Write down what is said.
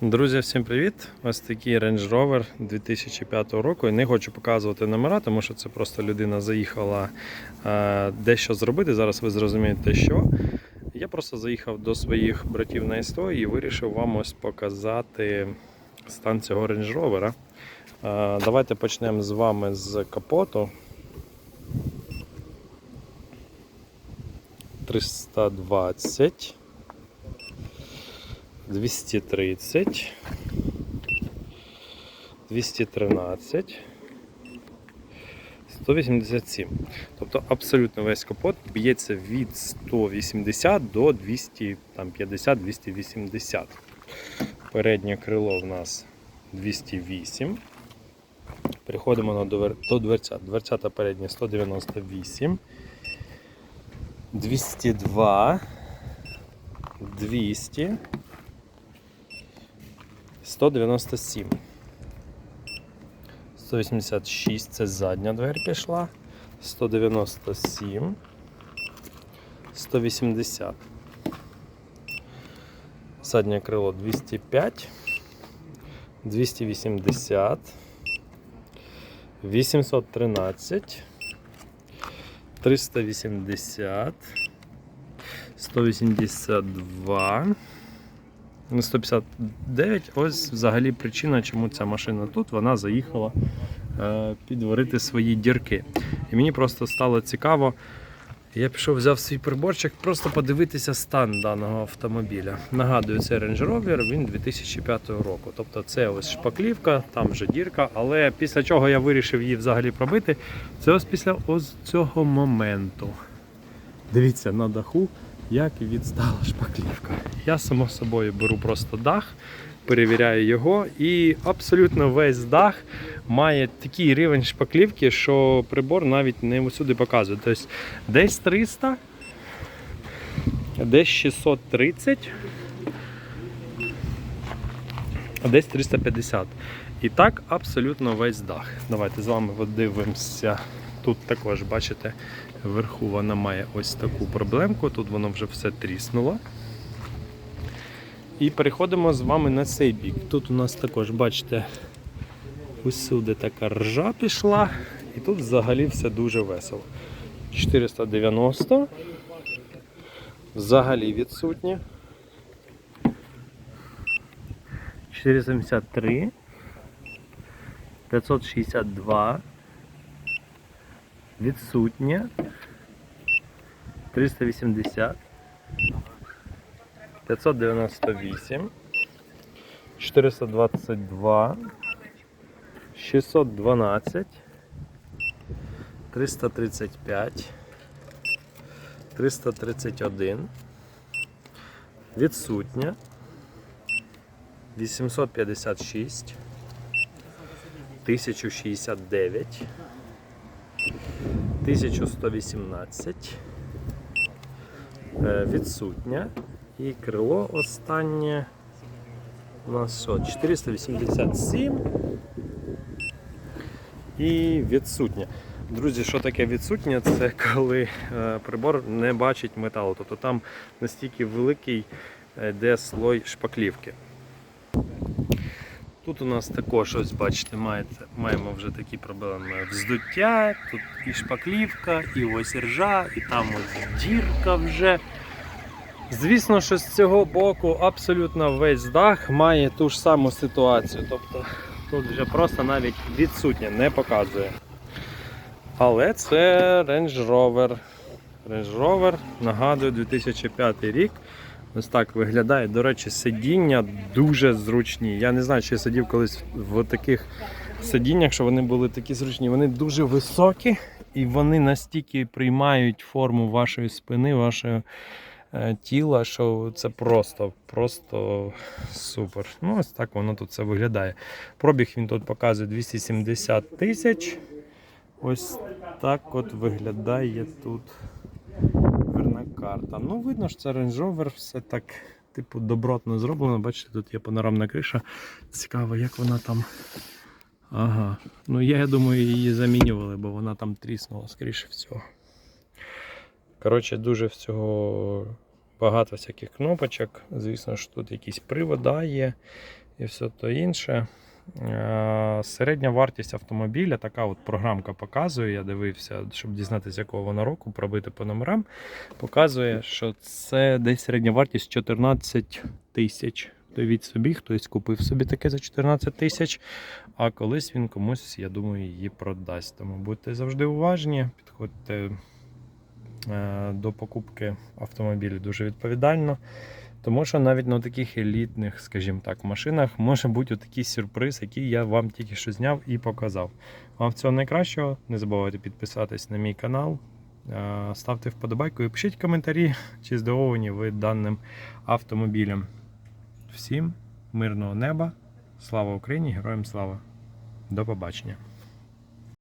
Друзі, всім привіт! Ось такий Range Rover 2005 року. І не хочу показувати номера, тому що це просто людина заїхала е, дещо зробити. Зараз ви зрозумієте, що. Я просто заїхав до своїх братів на СТО і вирішив вам ось показати стан цього Range Rover. Е, давайте почнемо з вами з капоту. 320. 230, 213, 187. Тобто абсолютно весь капот б'ється від 180 до 250-280. Переднє крило в нас 208. Переходимо на до дверця. Дверцята передня 198. 202. 200. 197. 186 це задня двері пішла. 197. 180. Заднє крило 205. 280. 813. 380. 182. На 159. Ось взагалі причина, чому ця машина тут, вона заїхала е, підварити свої дірки. І мені просто стало цікаво. Я пішов, взяв свій приборчик, просто подивитися стан даного автомобіля. Нагадую, це Range Rover, він 2005 року. Тобто це ось шпаклівка, там вже дірка, але після чого я вирішив її взагалі пробити, це ось після ось цього моменту. Дивіться на даху як відстала шпаклівка. Я само собою беру просто дах, перевіряю його, і абсолютно весь дах має такий рівень шпаклівки, що прибор навіть не усюди показує. Тобто десь 300, десь 630, а десь 350. І так абсолютно весь дах. Давайте з вами подивимося. Тут також, бачите, вверху вона має ось таку проблемку, тут воно вже все тріснуло. І переходимо з вами на цей бік. Тут у нас також, бачите, усюди така ржа пішла, і тут взагалі все дуже весело. 490. Взагалі відсутнє. 473. 562 відсутнє. 380 598 422 612 335 331 відсутня 856 1069 1118 е, відсутня. І крило останнє у нас що? 487 і відсутнє. Друзі, що таке відсутнє? Це коли е, прибор не бачить металу. Тобто там настільки великий е, йде слой шпаклівки. Тут у нас також, ось бачите, маєте, маємо вже такі проблеми вздуття, тут і шпаклівка, і ось ржа, і там ось дірка вже. Звісно, що з цього боку абсолютно весь дах має ту ж саму ситуацію. Тобто тут вже просто навіть відсутнє, не показує. Але це Range Rover. Range Rover, нагадую, 2005 рік. Ось так виглядає. До речі, сидіння дуже зручні. Я не знаю, чи я сидів колись в таких сидіннях, що вони були такі зручні. Вони дуже високі і вони настільки приймають форму вашої спини, вашого е, тіла, що це просто, просто супер. Ну, ось так воно тут все виглядає. Пробіг він тут показує 270 тисяч. Ось так от виглядає тут карта. Ну, видно, що це Range Rover, все так, типу, добротно зроблено. Бачите, тут є панорамна криша. Цікаво, як вона там. Ага. Ну я, думаю, її замінювали, бо вона там тріснула, скоріше всього. Коротше, дуже всього багато всяких кнопочок. Звісно, що тут якісь привода є. і все то інше. Е, Середня вартість автомобіля, така от програмка показує. Я дивився, щоб дізнатися, якого вона року, пробити по номерам. Показує, що це десь середня вартість 14 тисяч. Уявіть собі, хтось купив собі таке за 14 тисяч, а колись він комусь, я думаю, її продасть. Тому будьте завжди уважні, підходьте е, до покупки автомобілів дуже відповідально. Тому що навіть на таких елітних, скажімо так, машинах може бути такий сюрприз, який я вам тільки що зняв і показав. Вам всього найкращого. Не забувайте підписатись на мій канал, е, ставте вподобайку і пишіть коментарі, чи здивовані ви даним автомобілем. Всім мирного неба, слава Україні, героям слава! До побачення!